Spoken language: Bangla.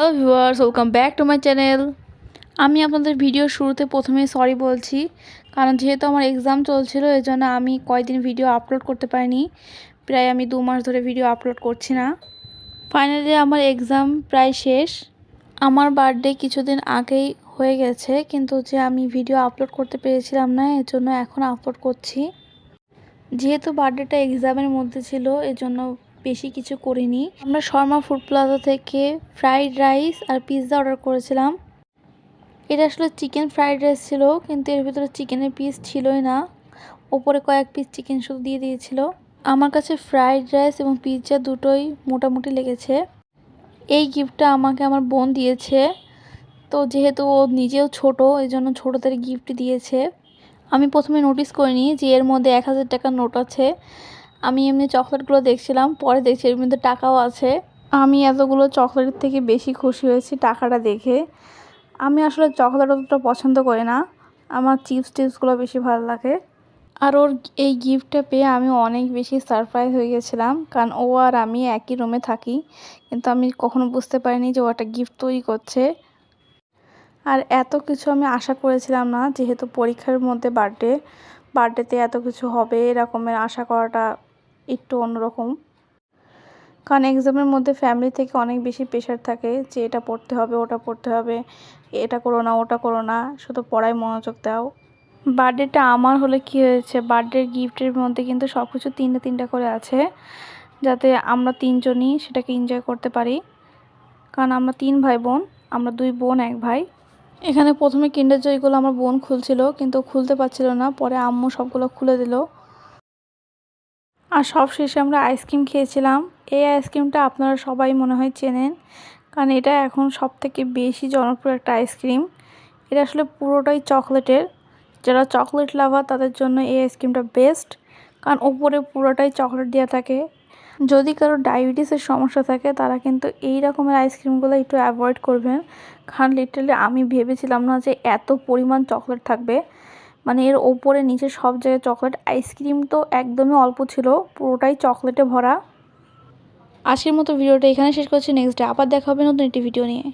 Hello viewers welcome back to my channel আমি আপনাদের ভিডিও শুরুতে প্রথমে সরি বলছি, কারণ যেহেতু আমার এক্সাম চলছিল এই জন্য আমি কয়েকদিন ভিডিও আপলোড করতে পারিনি। প্রায় আমি দু মাস ধরে ভিডিও আপলোড করছি না। ফাইনালি আমার এক্সাম প্রায় শেষ। আমার বার্থডে কিছুদিন আগেই হয়ে গেছে, কিন্তু যে আমি ভিডিও আপলোড করতে পেরেছিলাম না এর জন্য এখন আপলোড করছি। যেহেতু বার্থডেটা এক্সামের মধ্যে ছিল, এজন্য বেশি কিছু করিনি। আমরা শর্মা ফুড প্লাজা থেকে ফ্রাইড রাইস আর পিৎজা অর্ডার করেছিলাম। এটা আসলে চিকেন ফ্রাইড রাইস ছিল, কিন্তু এর ভিতরে চিকেনের পিস ছিলই না। ওপরে কয়েক পিস চিকেন শুধু দিয়ে দিয়েছিল। আমার কাছে ফ্রাইড রাইস এবং পিৎজা দুটোই মোটামুটি লেগেছে। এই গিফটটা আমাকে আমার বোন দিয়েছে। তো যেহেতু ও নিজেও ছোট এই জন্য ছোটোদের গিফট দিয়েছে। আমি প্রথমে নোটিস করিনি যে এর মধ্যে এক হাজার টাকার নোট আছে। আমি এমনি চকলেটগুলো দেখছিলাম, পরে দেখছি এর মধ্যে টাকাও আছে। আমি এতগুলো চকলেটের থেকে বেশি খুশি হয়েছি টাকাটা দেখে। আমি আসলে চকলেট অতটা পছন্দ করি না। আমার চিপস টিপসগুলো বেশি ভালো লাগে। আর ওর এই গিফটটা পেয়ে আমি অনেক বেশি সারপ্রাইজ হয়ে গেছিলাম, কারণ ও আর আমি একই রুমে থাকি। কিন্তু আমি কখনো বুঝতে পারিনি যে ও একটা গিফট তৈরি করছে। আর এত কিছু আমি আশা করেছিলাম না, যেহেতু পরীক্ষার মধ্যে বার্থডে বার্থডেতে এত কিছু হবে এরকমের আশা করাটা একটু অন্যরকম। কারণ এক্সামের মধ্যে ফ্যামিলি থেকে অনেক বেশি প্রেশার থাকে যে এটা পড়তে হবে, ওটা পড়তে হবে, এটা করো না, ওটা করো না, শুধু পড়ায় মনোযোগ দাও। বার্থডেটা আমার হলে কি হয়েছে? বার্থডের গিফটের মধ্যে কিন্তু সব কিছু তিনটে তিনটা করে আছে, যাতে আমরা তিনজনই সেটাকে এনজয় করতে পারি। কারণ আমরা তিন ভাই বোন আমরা দুই বোন, এক ভাই। এখানে প্রথমে কিন্ডার জয়গুলো আমার বোন খুলছিল, কিন্তু খুলতে পারছিল না। পরে আম্মু সবগুলো খুলে দিল। আর সব শেষে আমরা আইসক্রিম খেয়েছিলাম। এই আইসক্রিমটা আপনারা সবাই মনে হয় চেনেন, কারণ এটা এখন সব থেকে বেশি জনপ্রিয় একটা আইসক্রিম। এটা আসলে পুরোটাই চকলেটের। যারা চকলেট লাভার, তাদের জন্য এই আইসক্রিমটা বেস্ট, কারণ ওপরে পুরোটাই চকলেট দেওয়া থাকে। যদি কারও ডায়াবেটিসের সমস্যা থাকে, তারা কিন্তু এই রকমের আইসক্রিমগুলো একটু অ্যাভয়েড করবেন। কারণ লিটারালি আমি ভেবেছিলাম না যে এত পরিমাণ চকলেট থাকবে। মানে এর ওপরে নিচে সব জায়গায় চকলেট। আইসক্রিম তো একদমই অল্প ছিল, পুরোটাই চকলেটে ভরা। আজকের মতো ভিডিওটা এখানে শেষ করছি। নেক্সট ডে আবার দেখা হবে নতুন একটি ভিডিও নিয়ে।